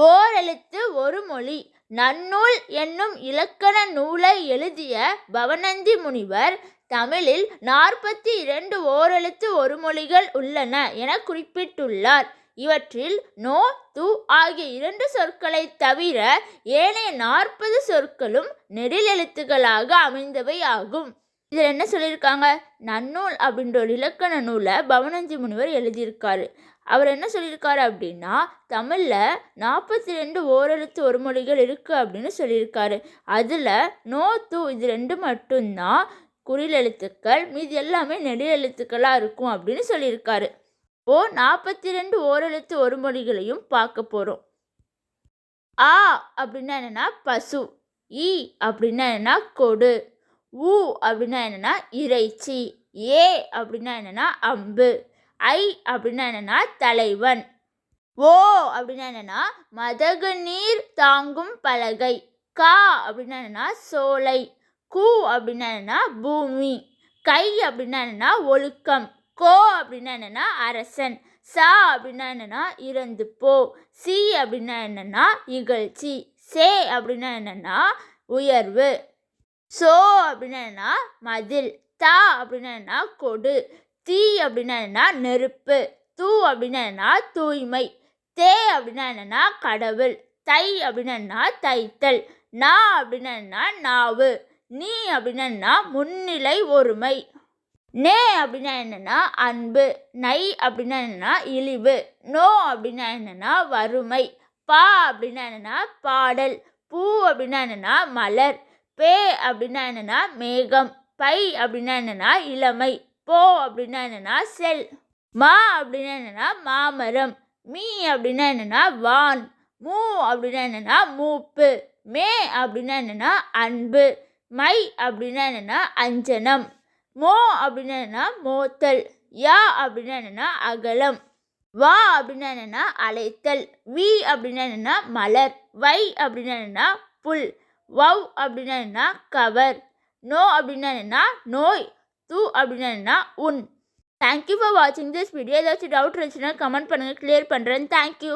ஓரெழுத்து ஒரு மொழி நன்னூல் என்னும் இலக்கண நூலை எழுதிய பவணந்தி முனிவர் தமிழில் நாற்பத்தி இரண்டு ஓரெழுத்து ஒரு மொழிகள் உள்ளன என குறிப்பிட்டுள்ளார். இவற்றில் நோ, து ஆகிய இரண்டு சொற்களைத் தவிர ஏனைய நாற்பது சொற்களும் நெடிலெழுத்துக்களாக அமைந்தவை ஆகும். இதில் என்ன சொல்லியிருக்காங்க நன்னூல் அப்படின்ற ஒரு இலக்கண நூலை பவனஞ்சி முனிவர் எழுதியிருக்காரு. அவர் என்ன சொல்லியிருக்காரு அப்படின்னா தமிழில் நாற்பத்தி ரெண்டு ஓரெழுத்து ஒரு மொழிகள் இருக்குது அப்படின்னு சொல்லியிருக்காரு. அதில் நோ, தூ இது ரெண்டு மட்டும்தான் குறில் எழுத்துக்கள் மீதி எல்லாமே நெடிலெழுத்துக்களாக இருக்கும் அப்படின்னு சொல்லியிருக்காரு. ஓ நாற்பத்தி ரெண்டு ஓரெழுத்து ஒரு மொழிகளையும் பார்க்க போகிறோம். ஆ அப்படின்னா என்னன்னா பசு இ அப்படின்னா என்னென்னா கொடு உ அப்படின்னா என்னன்னா இறைச்சி ஏ அப்படின்னா என்னன்னா அம்பு ஐ அப்படின்னா என்னன்னா தலைவன் ஓ அப்படின்னா என்னன்னா மதகு நீர் தாங்கும் பலகை கா அப்படின்னா என்னன்னா சோலை கூ அப்படின்னா என்னன்னா பூமி கை அப்படின்னா என்னன்னா ஒழுக்கம் கோ அப்படின்னா என்னன்னா அரசன் சா அப்படின்னா என்னென்னா இறந்து போ சி அப்படின்னா என்னன்னா இகழ்ச்சி சே அப்படின்னா என்னன்னா உயர்வு சோ அப்படின்னா என்ன மதில் தா அப்படின்னா கொடு தீ அப்படின்னா என்ன நெருப்பு தூ அப்படின்னா தூய்மை தே அப்படின்னா என்னன்னா கடவுள் தை அப்படின்னா தைத்தல் நா அப்படின்னா நாவு நீ அப்படின்னா முன்னிலை ஒருமை நே அப்படின்னா என்னென்னா அன்பு நை அப்படின்னா என்னன்னா இழிவு நோ அப்படின்னா என்னன்னா வறுமை பா அப்படின்னா என்னன்னா பாடல் பூ அப்படின்னா என்னன்னா மலர் பே அப்படின்னா என்னென்னா மேகம் பை அப்படின்னா என்னென்னா இளமை போ அப்படின்னா என்னன்னா செல் மா அப்படின்னா என்னன்னா மாமரம் மீ அப்படின்னா என்னென்னா வான் மூ அப்படின்னா என்னன்னா மூப்பு மே அப்படின்னா என்னன்னா அன்பு மை அப்படின்னா என்னென்னா அஞ்சனம் மோ அப்படின்னா என்னன்னா மோத்தல் யா அப்படின்னா என்னன்னா அகலம் வா அப்படின்னா என்னன்னா அழைத்தல் வி அப்படின்னா என்னன்னா மலர் வை அப்படின்னா என்னன்னா புல் வவ் அப்படின்னா என்ன? கவர். நோ அப்படின்னா என்ன? நோய். தூ அப்படின்னா என்ன? உன். தேங்க்யூ ஃபார் வாட்சிங் திஸ் வீடியோ ஏதாச்சும் டவுட் இருந்துச்சுன்னா கமெண்ட் பண்ணுங்கள் கிளியர் பண்ணுறேன் தேங்க்யூ